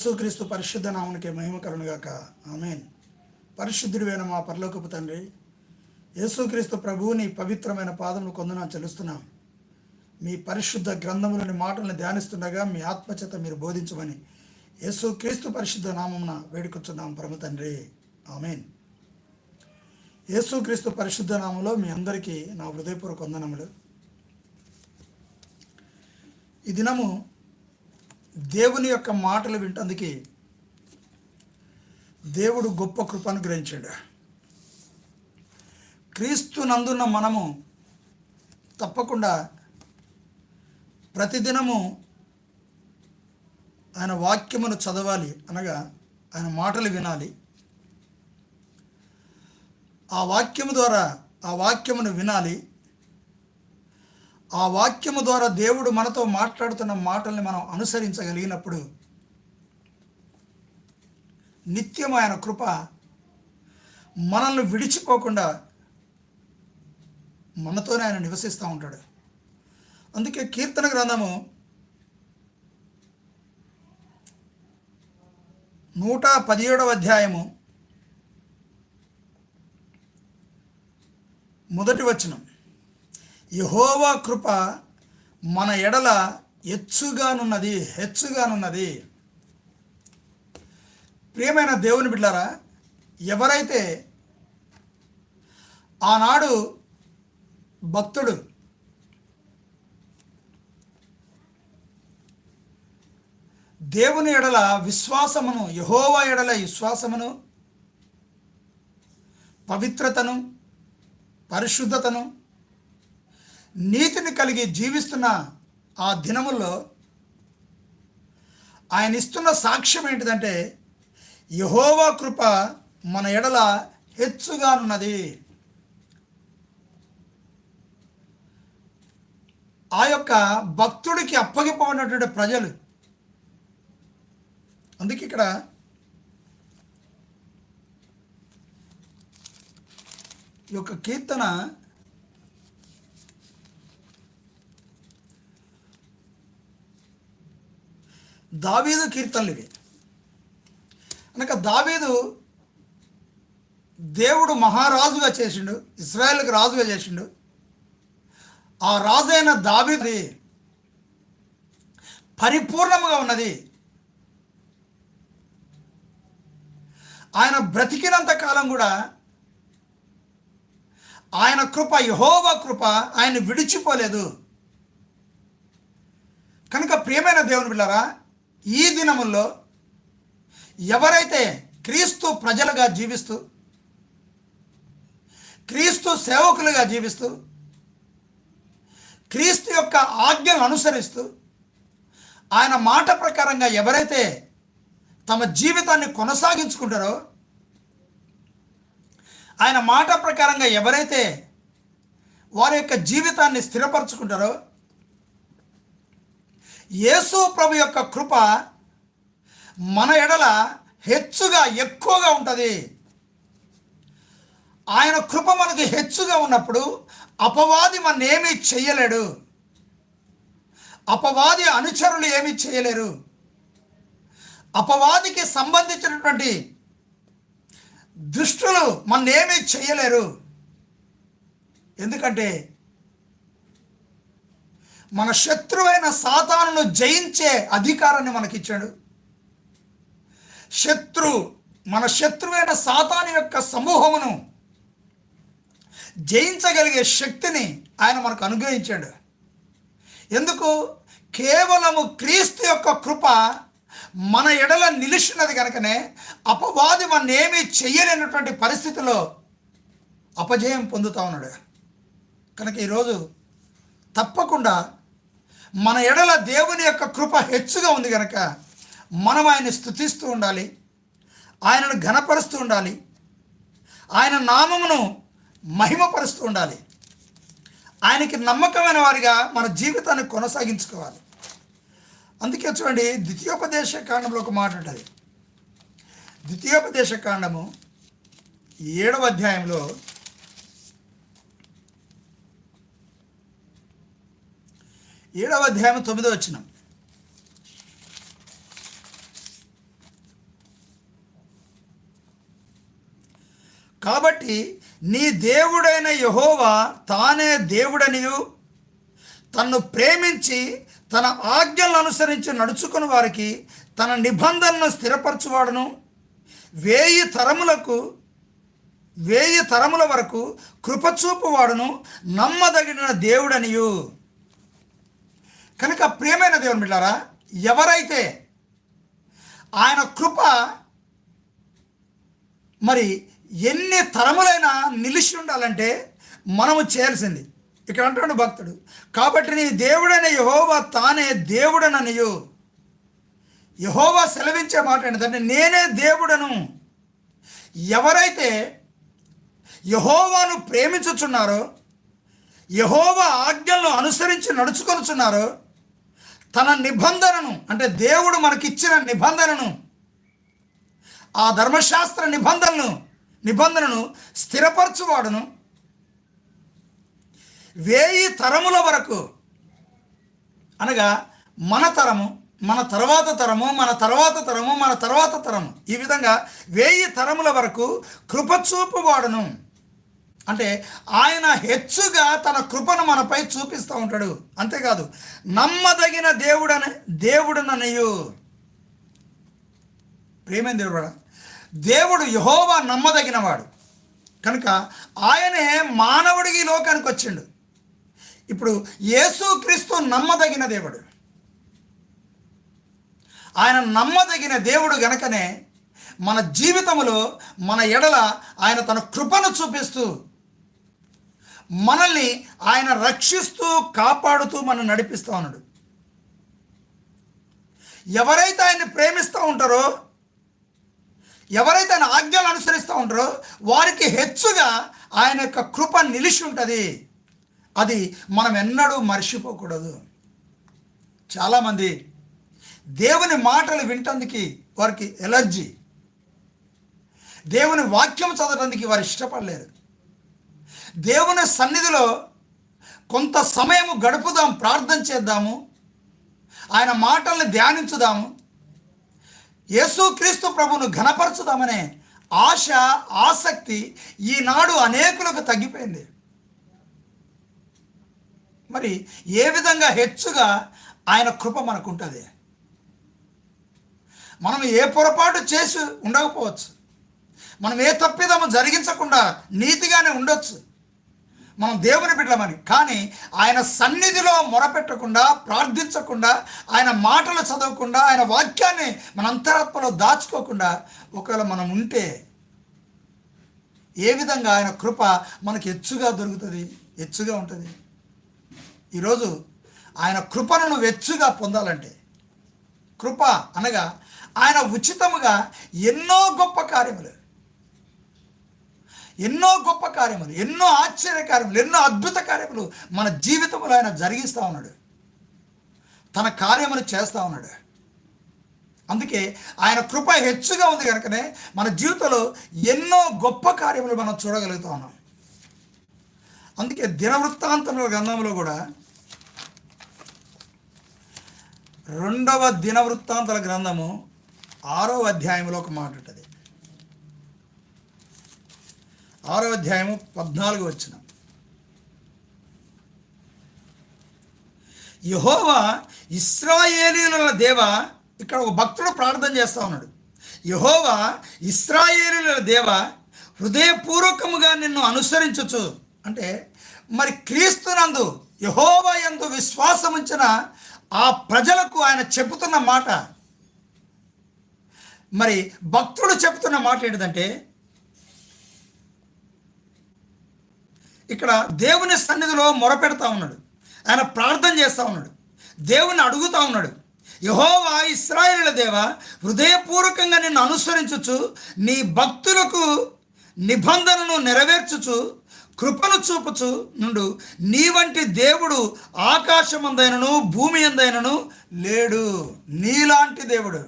యేసుక్రీస్తు పరిశుద్ధ నామునికి మహిమ కలుగుగాక ఆమెన్. పరిశుద్ధుడివైన మా పరలోకపు తండ్రి యేసుక్రీస్తు ప్రభువుని పవిత్రమైన పాదములు కొందన చెలుస్తున్నాం మీ పరిశుద్ధ గ్రంథములోని మాటలను ధ్యానిస్తుండగా మీ ఆత్మచేత మీరు బోధించమని యేసుక్రీస్తు పరిశుద్ధ నామమున వేడుకొచ్చున్నాం పరమ తండ్రి. ఆమెన్. యేసుక్రీస్తు పరిశుద్ధ నామంలో మీ అందరికీ నా హృదయపూర్వక వందనములు. ఈ దినము దేవుని యొక్క మాటలు వింటందుకు దేవుడు గొప్ప కృపను గ్రహించాడు క్రీస్తు నందున్న మనము తప్పకుండా ప్రతిదినము ఆయన వాక్యమును చదవాలి అనగా ఆయన మాటలు వినాలి. ఆ వాక్యము ద్వారా ఆ వాక్యమును వినాలి. ఆ వాక్యము ద్వారా దేవుడు మనతో మాట్లాడుతున్న మాటల్ని మనం అనుసరించగలిగినప్పుడు నిత్యం ఆయన కృప మనల్ని విడిచిపోకుండా మనతోనే ఆయన నివసిస్తూ ఉంటాడు. అందుకే కీర్తన గ్రంథము నూట పదిహేడవ అధ్యాయము మొదటి వచనం. యహోవా కృప మన ఎడల హెచ్చుగానున్నది హెచ్చుగానున్నది. ప్రియమైన దేవుని బిడ్డారా ఎవరైతే ఆనాడు భక్తుడు దేవుని ఎడల విశ్వాసమును యహోవా ఎడల విశ్వాసమును పవిత్రతను పరిశుద్ధతను నీతిని కలిగి జీవిస్తున్న ఆ దినముల్లో ఆయన ఇస్తున్న సాక్ష్యం ఏంటిదంటే యహోవా కృప మన ఎడల హెచ్చుగానున్నది. ఆ యొక్క భక్తుడికి అప్పగిపోయినటువంటి ప్రజలు. అందుకే ఇక్కడ ఈ యొక్క కీర్తన దావీదు కీర్తనలు ఇవి అనక దావీదు దేవుడు మహారాజుగా చేసిండు ఇస్రాయేల్కి రాజుగా చేసిండు. ఆ రాజు అయిన దావీది పరిపూర్ణముగా ఉన్నది. ఆయన బ్రతికినంత కాలం కూడా ఆయన కృప యహోవ కృప ఆయన విడిచిపోలేదు. కనుక ప్రియమైన దేవుని బిళ్ళారా ఈ దినముల్లో ఎవరైతే క్రీస్తు ప్రజలుగా జీవిస్తూ క్రీస్తు సేవకులుగా జీవిస్తూ క్రీస్తు యొక్క ఆజ్ఞలు అనుసరిస్తూ ఆయన మాట ప్రకారంగా ఎవరైతే తమ జీవితాన్ని కొనసాగించుకుంటారో ఆయన మాట ప్రకారంగా ఎవరైతే వారి యొక్క జీవితాన్ని స్థిరపరచుకుంటారో యేసు ప్రభు యొక్క కృప మన ఎడల హెచ్చుగా ఎక్కువగా ఉంటుంది. ఆయన కృప మనకు హెచ్చుగా ఉన్నప్పుడు అపవాది మన ఏమీ చేయలేడు అపవాది అనుచరులు ఏమీ చేయలేరు అపవాదికి సంబంధించినటువంటి దుష్టులు మన ఏమీ చేయలేరు ఎందుకంటే మన శత్రువైన సాతానును జయించే అధికారాన్ని మనకిచ్చాడు. శత్రు మన శత్రువైన సాతాను యొక్క సమూహమును జయించగలిగే శక్తిని ఆయన మనకు అనుగ్రహించాడు. ఎందుకు? కేవలము క్రీస్తు యొక్క కృప మన ఎడల నిలిచినది కనుకనే అపవాది మన ఏమీ చెయ్యలేనటువంటి పరిస్థితిలో అపజయం పొందుతా ఉన్నాడు. కనుక ఈరోజు తప్పకుండా మన ఎడల దేవుని యొక్క కృప హెచ్చుగా ఉంది కనుక మనం ఆయన్ని స్థుతిస్తూ ఉండాలి. ఆయనను ఘనపరుస్తూ ఉండాలి. ఆయన నామమును మహిమపరుస్తూ ఉండాలి. ఆయనకి నమ్మకమైన వారిగా మన జీవితాన్ని కొనసాగించుకోవాలి. అందుకే చూడండి ద్వితీయోపదేశ కాండంలో ఒక మాట ఉంటుంది. ద్వితీయోపదేశ కాండము ఏడవ అధ్యాయంలో ఏడవ అధ్యాయం తొమ్మిదో వచ్చిన కాబట్టి నీ దేవుడైన యహోవా తానే దేవుడనియు. తన్ను ప్రేమించి తన ఆజ్ఞలను అనుసరించి నడుచుకుని వారికి తన నిబంధనను స్థిరపరచువాడును. వేయి తరములకు వేయి తరముల వరకు కృపచూపువాడును. నమ్మదగిన దేవుడనియు. కనుక ప్రియమైన దేవుని బిడ్డారా ఎవరైతే ఆయన కృప మరి ఎన్ని తరములైనా నిలిచి ఉండాలంటే మనము చేయాల్సింది. ఇక్కడ అంటాడు భక్తుడు కాబట్టి నీ దేవుడైన యహోవా తానే దేవుడననియు. యహోవా సెలవించే మాట ఏంటంటే నేనే దేవుడను. ఎవరైతే యహోవాను ప్రేమించుచున్నారో యహోవా ఆజ్ఞలను అనుసరించి నడుచుకొనుచున్నారో తన నిబంధనను అంటే దేవుడు మనకిచ్చిన నిబంధనను ఆ ధర్మశాస్త్ర నిబంధనను నిబంధనను స్థిరపరచువాడును. వేయి తరముల వరకు అనగా మన తరము మన తర్వాత తరము మన తర్వాత తరము మన తర్వాత తరము ఈ విధంగా వేయి తరముల వరకు కృపచూపువాడును అంటే ఆయన హెచ్చుగా తన కృపను మనపై చూపిస్తూ ఉంటాడు. అంతేకాదు నమ్మదగిన దేవుడన దేవుడననియు. ప్రేమైన దేవుడు దేవుడు యహోవా నమ్మదగినవాడు. కనుక ఆయనే మానవుడికి ఈ లోకానికి వచ్చిండు. ఇప్పుడు యేసుక్రీస్తు నమ్మదగిన దేవుడు. ఆయన నమ్మదగిన దేవుడు గనకనే మన జీవితంలో మన ఎడల ఆయన తన కృపను చూపిస్తూ మనల్ని ఆయన రక్షిస్తూ కాపాడుతూ మనం నడిపిస్తూ ఉన్నాడు. ఎవరైతే ఆయన్ని ప్రేమిస్తూ ఉంటారో ఎవరైతే ఆయన ఆజ్ఞలు అనుసరిస్తూ ఉంటారో వారికి హెచ్చుగా ఆయన యొక్క కృప నిలిచి ఉంటుంది. అది మనం ఎన్నడూ మర్చిపోకూడదు. చాలామంది దేవుని మాటలు వింటందుకు వారికి ఎలర్జీ. దేవుని వాక్యం చదవడానికి వారు ఇష్టపడలేరు. దేవుని సన్నిధిలో కొంత సమయము గడుపుదాం ప్రార్థన చేద్దాము ఆయన మాటల్ని ధ్యానించుదాము యేసుక్రీస్తు ప్రభును ఘనపరచుదామనే ఆశ ఆసక్తి ఈనాడు అనేకులకు తగ్గిపోయింది. మరి ఏ విధంగా హెచ్చుగా ఆయన కృప మనకుంటుంది? మనం ఏ పొరపాటు చేసి ఉండకపోవచ్చు. మనం ఏ తప్పిదము జరిగించకుండా నీతిగానే ఉండొచ్చు. మనం దేవుని బిడ్డమని కానీ ఆయన సన్నిధిలో మొరపెట్టకుండా ప్రార్థించకుండా ఆయన మాటలు చదవకుండా ఆయన వాక్యాన్ని మన అంతరాత్మలో దాచుకోకుండా ఒకవేళ మనం ఉంటే ఏ విధంగా ఆయన కృప మనకు హెచ్చుగా దొరుకుతుంది హెచ్చుగా ఉంటుంది? ఈరోజు ఆయన కృపను నువ్వు ఎచ్చుగా పొందాలంటే కృప అనగా ఆయన ఉచితముగా ఎన్నో గొప్ప కార్యములు. ఎన్నో గొప్ప కార్యములు ఎన్నో ఆశ్చర్య కార్యములు ఎన్నో అద్భుత కార్యములు మన జీవితంలో ఆయన జరిగిస్తూ ఉన్నాడు. తన కార్యములు చేస్తూ ఉన్నాడు. అందుకే ఆయన కృప హెచ్చుగా ఉంది కనుకనే మన జీవితంలో ఎన్నో గొప్ప కార్యములు మనం చూడగలుగుతా ఉన్నాం. అందుకే దినవృత్తాంతముల గ్రంథంలో కూడా రెండవ దినవృత్తాంతల గ్రంథము ఆరో అధ్యాయంలో ఒక మాట ఉంటుంది. ఆరో అధ్యాయము పద్నాలుగు వచ్చిన. యహోవా ఇస్రాయేలీల దేవ ఇక్కడ ఒక భక్తుడు ప్రార్థన చేస్తా ఉన్నాడు. యహోవా ఇస్రాయేలీల దేవ హృదయపూర్వకముగా నిన్ను అనుసరించచ్చు అంటే మరి క్రీస్తునందు యహోవా ఎందు విశ్వాసం ఉంచిన ఆ ప్రజలకు ఆయన చెబుతున్న మాట. మరి భక్తుడు చెబుతున్న మాట ఏంటిదంటే ఇక్కడ దేవుని సన్నిధిలో మొరపెడతా ఉన్నాడు. ఆయన ప్రార్థన చేస్తూ ఉన్నాడు. దేవుని అడుగుతా ఉన్నాడు. యహోవా ఇస్రాయేళ్ళ దేవ హృదయపూర్వకంగా నిన్ను అనుసరించుచు నీ భక్తులకు నిబంధనను నెరవేర్చుచు కృపను చూపుచు నుండు నీ వంటి దేవుడు ఆకాశమందైనను భూమి ఎందైనను లేడు. నీలాంటి దేవుడు.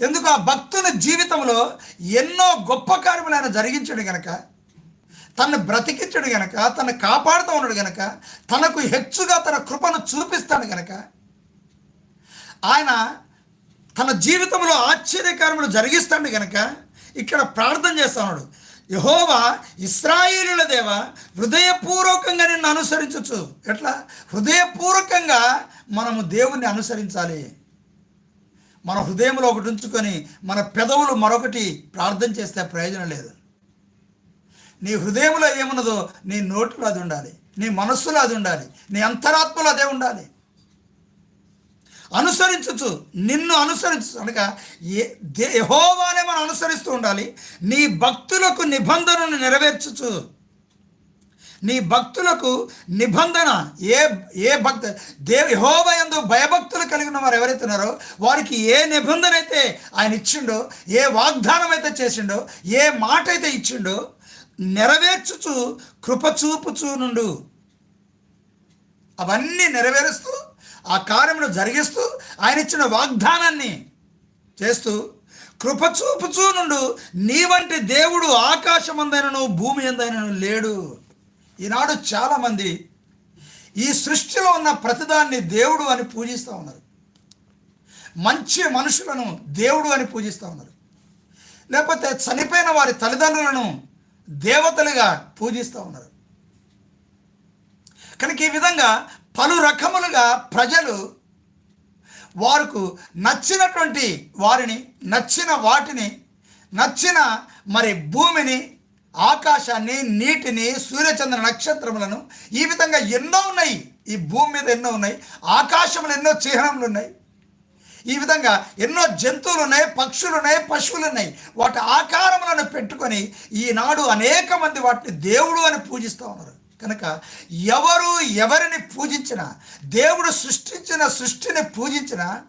ఎందుకు? ఆ భక్తుని జీవితంలో ఎన్నో గొప్ప కార్యములు ఆయన జరిగించాడు కనుక తను బ్రతికించడు గనక తను కాపాడుతూ ఉన్నాడు గనక తనకు హెచ్చుగా తన కృపను చూపిస్తాడు గనక ఆయన తన జీవితంలో ఆశ్చర్యకరములు జరిగిస్తాడు గనక ఇక్కడ ప్రార్థన చేస్తున్నాడు యహోవా ఇస్రాయేలుల దేవ హృదయపూర్వకంగా నిన్ను అనుసరించచ్చు ఎట్లా? హృదయపూర్వకంగా మనము దేవుణ్ణి అనుసరించాలి. మన హృదయంలో ఒకటి ఉంచుకొని మన పెదవులు మరొకటి ప్రార్థన చేస్తే ప్రయోజనం లేదు. నీ హృదయంలో ఏమున్నదో నీ నోటిలో అది ఉండాలి. నీ మనస్సులో అది ఉండాలి. నీ అంతరాత్మలో అదే ఉండాలి. అనుసరించచ్చు నిన్ను అనుసరించు అనగా ఏ దే మనం అనుసరిస్తూ ఉండాలి. నీ భక్తులకు నిబంధనను నెరవేర్చచ్చు నీ భక్తులకు నిబంధన ఏ ఏ భక్త దేవ యహోవ ఎందు భయభక్తులు కలిగిన వారు ఎవరైతే ఉన్నారో వారికి ఏ నిబంధన అయితే ఆయన ఇచ్చిండో ఏ వాగ్దానం అయితే చేసిండో ఏ మాట అయితే ఇచ్చిండో నెరవేర్చుచు కృపచూపుచూ నుండు. అవన్నీ నెరవేరుస్తూ ఆ కార్యమును జరిగిస్తూ ఆయన ఇచ్చిన వాగ్దానాన్ని చేస్తూ కృపచూపుచూ నుండు నీ వంటి దేవుడు ఆకాశమందైనను భూమి ఎందైనను లేడు. ఈనాడు చాలామంది ఈ సృష్టిలో ఉన్న ప్రతిదాన్ని దేవుడు అని పూజిస్తూ ఉన్నారు. మంచి మనుషులను దేవుడు అని పూజిస్తూ ఉన్నారు. లేకపోతే చనిపోయిన వారి తల్లిదండ్రులను దేవతలుగా పూజిస్తూ ఉన్నారు. కనుక ఈ విధంగా పలు రకములుగా ప్రజలు వారికి నచ్చినటువంటి వారిని నచ్చిన వాటిని నచ్చిన మరి భూమిని ఆకాశాన్ని నీటిని సూర్యచంద్ర నక్షత్రములను ఈ విధంగా ఎన్నో ఉన్నాయి. ఈ భూమి మీద ఎన్నో ఉన్నాయి. ఆకాశంలో ఎన్నో చిహ్నములు ఉన్నాయి. ఈ విధంగా ఎన్నో జంతువులు ఉన్నాయి పక్షులు ఉన్నాయి పశువులు ఉన్నాయి వాటి ఆకారములను పెట్టుకొని ఈనాడు అనేక మంది వాటిని దేవుడు అని పూజిస్తూ ఉన్నారు. కనుక ఎవరు ఎవరిని పూజించినా దేవుడు సృష్టించిన సృష్టిని పూజించినా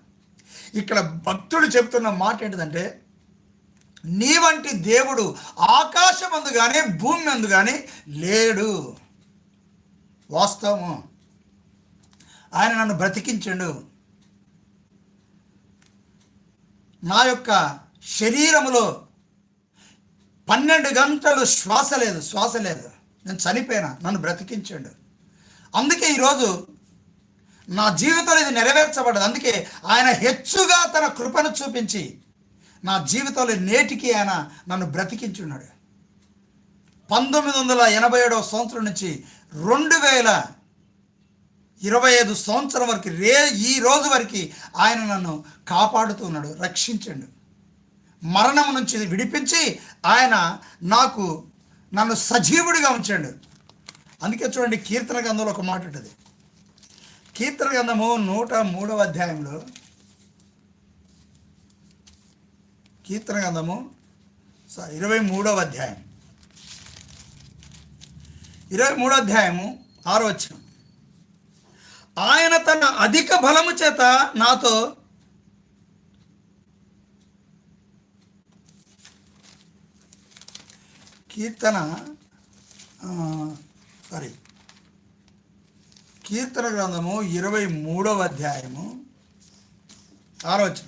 ఇక్కడ భక్తుడు చెప్తున్న మాట ఏంటిదంటే నీ వంటి దేవుడు ఆకాశం అందు కానీ భూమి అందు కానీ లేడు. వాస్తవము. ఆయన నన్ను బ్రతికించండు. నా యొక్క శరీరములో పన్నెండు గంటలు శ్వాస లేదు శ్వాస లేదు. నేను చనిపోయినా నన్ను బ్రతికించండు. అందుకే ఈరోజు నా జీవితంలో ఇది నెరవేర్చబడదు అందుకే ఆయన హెచ్చుగా తన కృపను చూపించి నా జీవితంలో నేటికి ఆయన నన్ను బ్రతికించున్నాడు. పంతొమ్మిది వందల ఎనభై ఏడవ సంవత్సరం నుంచి రెండు వేల ఇరవై ఐదు సంవత్సరం వరకు రే ఈ రోజు వరకు ఆయన నన్ను కాపాడుతున్నాడు రక్షించండు. మరణం నుంచి విడిపించి ఆయన నాకు నన్ను సజీవుడిగా ఉంచాడు. అందుకే చూడండి కీర్తన గ్రంథంలో ఒక మాట ఉంటుంది. కీర్తన గ్రంథము నూట మూడవ అధ్యాయంలో కీర్తన గ్రంథము స- ఇరవై మూడవ అధ్యాయం. ఇరవై మూడో అధ్యాయము ఆరో వచ్చిన ఆయన తన అధిక బలము చేత నాతో కీర్తన సారీ కీర్తన గ్రంథము ఇరవై మూడవ అధ్యాయము. ఆలోచన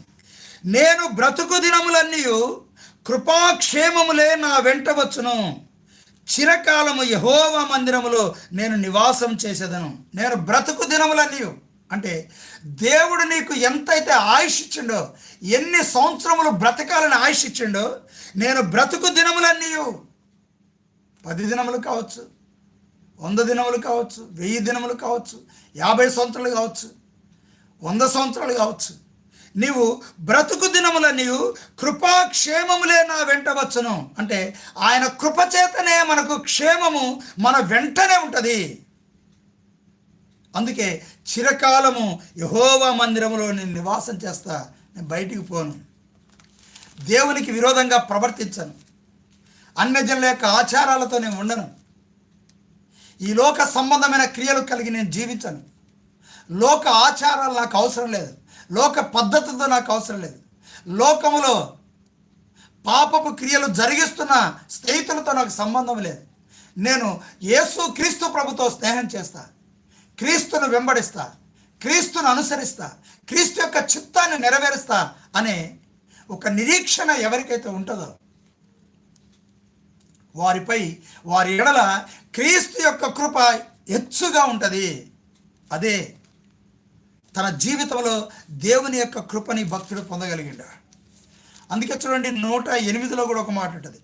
నేను బ్రతుకు దినములన్నీ కృపాక్షేమములే నా వెంట వచ్చును. చిరకాలము యహోవ మందిరములో నేను నివాసం చేసేదను. నేను బ్రతుకు దినములన్నీ అంటే దేవుడు నీకు ఎంతైతే ఆయుష్ ఇచ్చిండో ఎన్ని సంవత్సరములు బ్రతకాలని ఆయుష్ ఇచ్చిండో నేను బ్రతుకు దినములన్నీ పది దినములు కావచ్చు వంద దినములు కావచ్చు వెయ్యి దినములు కావచ్చు యాభై సంవత్సరాలు కావచ్చు వంద సంవత్సరాలు కావచ్చు. నీవు బ్రతుకు దినముల నీవు కృపాక్షేమములే నా వెంట వచ్చును. అంటే ఆయన కృపచేతనే మనకు క్షేమము మన వెంటనే ఉంటుంది. అందుకే చిరకాలము యహోవా మందిరంలో నేను నివాసం చేస్తా నేను బయటికి పోను. దేవునికి విరోధంగా ప్రవర్తించను. అన్యజనుల యొక్క ఆచారాలతో నేను ఉండను. ఈ లోక సంబంధమైన క్రియలు కలిగి నేను జీవించను. లోక ఆచారాలు నాకు అవసరం లేదు. లోక పద్ధతితో నాకు అవసరం లేదు. లోకములో పాపపు క్రియలు జరిగిస్తున్న స్నేహితులతో నాకు సంబంధం లేదు. నేను యేసు క్రీస్తు ప్రభుతో స్నేహం చేస్తా. క్రీస్తును వెంబడిస్తా. క్రీస్తును అనుసరిస్తా. క్రీస్తు యొక్క చిత్తాన్ని నెరవేరుస్తా అనే ఒక నిరీక్షణ ఎవరికైతే ఉంటుందో వారిపై వారి ఎడల క్రీస్తు యొక్క కృప హెచ్చుగా ఉంటుంది. అదే తన జీవితంలో దేవుని యొక్క కృపని భక్తుడు పొందగలిగిండు. అందుకే చూడండి నూట ఎనిమిదిలో కూడా ఒక మాట ఉంటుంది.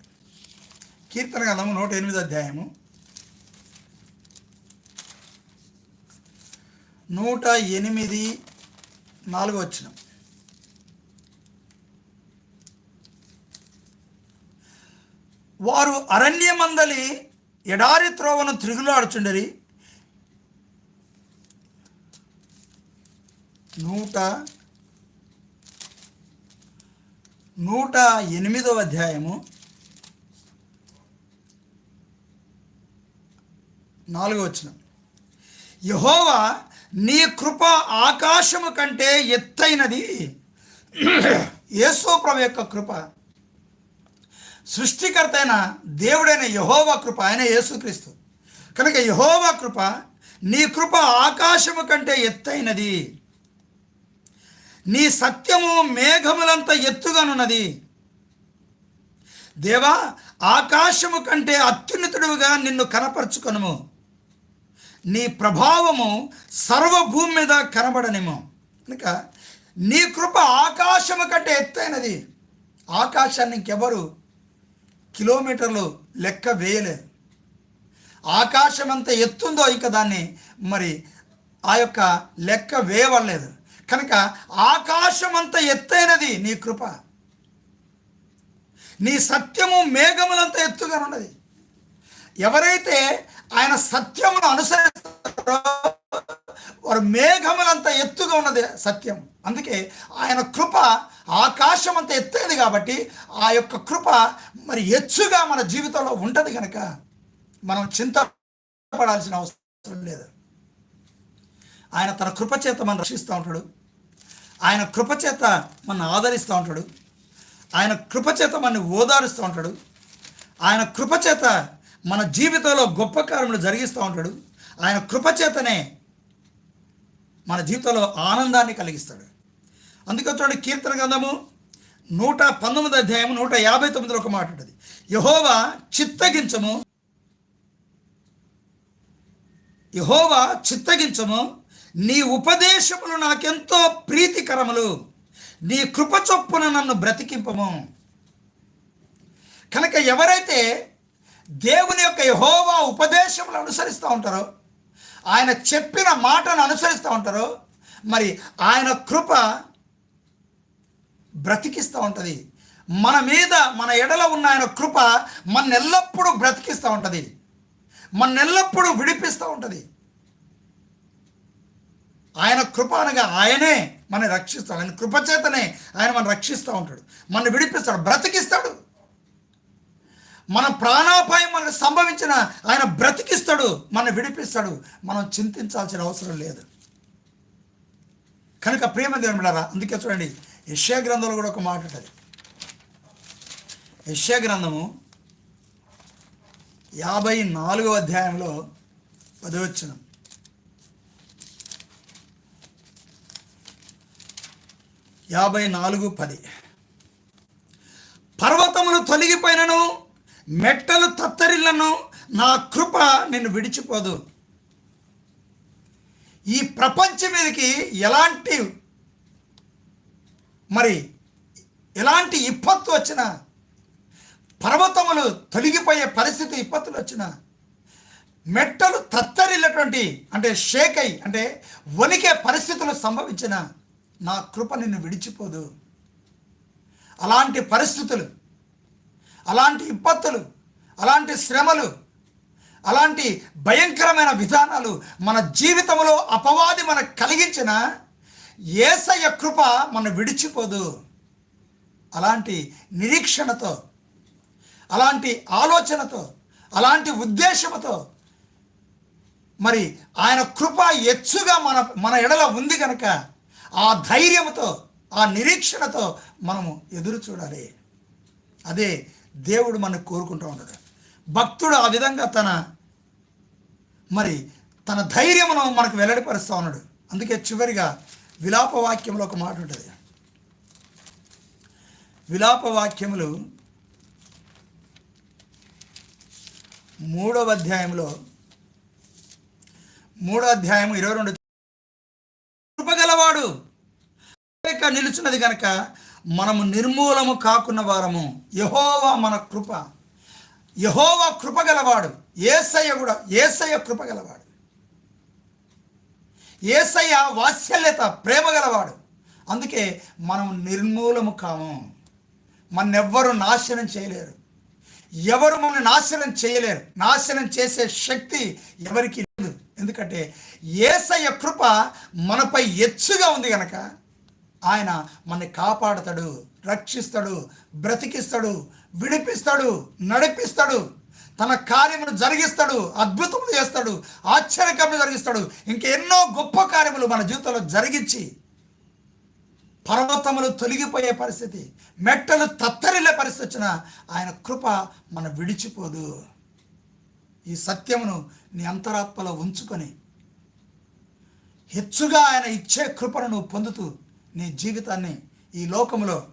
కీర్తన గంధము నూట ఎనిమిది అధ్యాయము. నూట ఎనిమిది నాలుగు వచ్చిన వారు అరణ్యమందలి ఎడారి త్రోవను తిరుగులాడుచుండరి నూట నూట ఎనిమిదవ అధ్యాయము నాలుగో వచ్చిన యహోవా నీ కృప ఆకాశము కంటే ఎత్తైనది. యేసోప్రభు యొక్క కృప. సృష్టికర్త అయిన దేవుడైన యహోవా కృప ఆయన యేసుక్రీస్తు. కనుక యహోవా కృప నీ కృప ఆకాశము కంటే ఎత్తైనది. నీ సత్యము మేఘములంత ఎత్తుగానున్నది. దేవా ఆకాశము కంటే అత్యున్నతుడుగా నిన్ను కనపరుచుకొనుము. నీ ప్రభావము సర్వభూమి మీద కనబడనేమో కనుక నీ కృప ఆకాశము కంటే ఎత్తైనది. ఆకాశాన్ని ఇంకెవరు కిలోమీటర్లు లెక్క వేయలేదు ఆకాశం ఎంత ఎత్తుందో ఇక దాన్ని మరి ఆ యొక్క లెక్క వేయవలేదు. కనుక ఆకాశం అంత ఎత్తైనది నీ కృప. నీ సత్యము మేఘములంత ఎత్తుగా ఉన్నది ఎవరైతే ఆయన సత్యమును అనుసరిస్తారో వారు మేఘములంత ఎత్తుగా ఉన్నది సత్యం. అందుకే ఆయన కృప ఆకాశం అంత ఎత్తైనది కాబట్టి ఆ యొక్క కృప మరి ఎచ్చుగా మన జీవితంలో ఉంటుంది కనుక మనం చింతపడాల్సిన అవసరం లేదు. ఆయన తన కృపచేత మనం రక్షిస్తూ ఉంటాడు. ఆయన కృపచేత మన ఆదరిస్తూ ఉంటాడు. ఆయన కృపచేత మనని ఓదారుస్తూ ఉంటాడు. ఆయన కృపచేత మన జీవితంలో గొప్ప కార్యములు జరిగిస్తూ ఉంటాడు. ఆయన కృపచేతనే మన జీవితంలో ఆనందాన్ని కలిగిస్తాడు. అందుకే చూడండి కీర్తన గ్రంథము నూట పంతొమ్మిది అధ్యాయం నూట యాభై తొమ్మిదిలో ఒక మాట ఉంటుంది. యహోవా చిత్తగించము. యహోవా చిత్తగించము. నీ ఉపదేశములు నాకెంతో ప్రీతికరములు. నీ కృప చొప్పున నన్ను బ్రతికింపము. కనుక ఎవరైతే దేవుని యొక్క యహోవా ఉపదేశములు అనుసరిస్తూ ఉంటారో ఆయన చెప్పిన మాటను అనుసరిస్తూ ఉంటారో మరి ఆయన కృప బ్రతికిస్తూ ఉంటుంది. మన మీద మన ఎడల ఉన్న ఆయన కృప మన ఎల్లప్పుడూ బ్రతికిస్తూ ఉంటుంది. మన ఎల్లప్పుడూ విడిపిస్తూ ఉంటుంది. ఆయన కృప అనగా ఆయనే మన రక్షిస్తాడు. ఆయన కృపచేతనే ఆయన మనం రక్షిస్తూ ఉంటాడు. మనం విడిపిస్తాడు. బ్రతికిస్తాడు. మన ప్రాణాపాయం మనకు సంభవించిన ఆయన బ్రతికిస్తాడు. మనం విడిపిస్తాడు. మనం చింతించాల్సిన అవసరం లేదు. కనుక ప్రేమ దేవుడారా అందుకే చూడండి యశ్యా గ్రంథంలో కూడా ఒక మాట ఉంటుంది. యశ్యా గ్రంథము యాభై నాలుగో అధ్యాయంలో పదవచ్చినాం యాభై నాలుగు పది. పర్వతములు తొలగిపోయినను మెట్టలు తత్తరిల్లను నా కృప నిన్ను విడిచిపోదు. ఈ ప్రపంచం మీదకి ఎలాంటి మరి ఎలాంటి విపత్తు వచ్చినా పర్వతములు తొలగిపోయే పరిస్థితి విపత్తులు వచ్చినా మెట్టలు తత్తరిల్లటువంటి అంటే షేక్ అయి అంటే వణికే పరిస్థితులు సంభవించిన నా కృప నిన్ను విడిచిపోదు. అలాంటి పరిస్థితులు అలాంటి విపత్తులు అలాంటి శ్రమలు అలాంటి భయంకరమైన విధానాలు మన జీవితంలో అపవాది మనకు కలిగించిన ఏసయ్య కృప మన విడిచిపోదు. అలాంటి నిరీక్షణతో అలాంటి ఆలోచనతో అలాంటి ఉద్దేశంతో మరి ఆయన కృప ఎచ్చుగా మన మన ఎడల ఉంది కనుక ఆ ధైర్యంతో ఆ నిరీక్షణతో మనము ఎదురు చూడాలి. అదే దేవుడు మనకు కోరుకుంటూ ఉండడు భక్తుడు ఆ విధంగా తన మరి తన ధైర్యమును మనకు వెల్లడిపరుస్తూ ఉన్నాడు. అందుకే చివరిగా విలాప వాక్యంలో ఒక మాట ఉంటుంది. విలాప వాక్యములు మూడవ అధ్యాయంలో మూడో అధ్యాయం ఇరవై రెండు కృపగలవాడు లేక నిలుచున్నది కనుక మనము నిర్మూలము కాకున్న వారము. యహోవా మన కృప. యహోవా కృప గలవాడు. ఏసయ్య కూడా ఏసయ్య కృప గలవాడు. ఏసయ్య వాత్సల్యత ప్రేమ గలవాడు. అందుకే మనం నిర్మూలము కాము. మన్నెవ్వరు నాశనం చేయలేరు. ఎవరు మనల్ని నాశనం చేయలేరు. నాశనం చేసే శక్తి ఎవరికి లేదు. ఎందుకంటే ఏసయ్య కృప మనపై ఎచ్చుగా ఉంది కనుక ఆయన మనని కాపాడతాడు రక్షిస్తాడు బ్రతికిస్తాడు విడిపిస్తాడు నడిపిస్తాడు. తన కార్యమును జరిగిస్తాడు అద్భుతములు చేస్తాడు ఆశ్చర్యకరములు జరిగిస్తాడు. ఇంకెన్నో గొప్ప కార్యములు మన జీవితంలో జరిగించి పర్వతములు తొలగిపోయే పరిస్థితి మెట్టలు తత్తరిల్లే పరిస్థితి వచ్చిన ఆయన కృప మన విడిచిపోదు. ఈ సత్యమును నీ అంతరాత్మలో ఉంచుకొని హెచ్చుగా ఆయన ఇచ్చే కృపను నువ్వు పొందుతూ నీ జీవితాన్ని ఈ లోకములో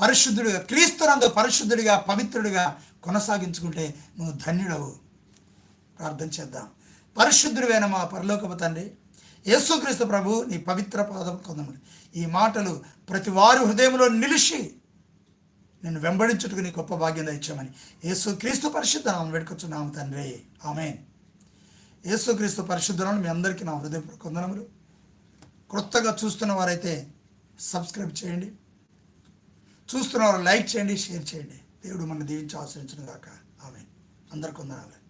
పరిశుద్ధుడిగా క్రీస్తునందు పరిశుద్ధుడిగా పవిత్రుడిగా కొనసాగించుకుంటే నువ్వు ధన్యుడవు. ప్రార్థన చేద్దాం. పరిశుద్ధుడివైన మా పరలోకపు తండ్రి యేసుక్రీస్తు ప్రభు నీ పవిత్ర పాదం కొందముడు ఈ మాటలు ప్రతి వారి హృదయంలో నిలిచి నేను వెంబడించుటకు నీ గొప్ప భాగ్యం ఇచ్చామని యేసుక్రీస్తు పరిశుద్ధ నామం వేడుకొచ్చున్నాము తండ్రి. ఆమెన్. యేసుక్రీస్తు పరిశుద్ధులను మీ అందరికీ నా హృదయపూర్వక వందనములు. క్రొత్తగా చూస్తున్న వారైతే సబ్స్క్రైబ్ చేయండి. చూస్తున్న వారు లైక్ చేయండి షేర్ చేయండి. దేవుడు మన దీవించి ఆశ్రయించిన దాకా ఆమె అందరికి వందనాలు.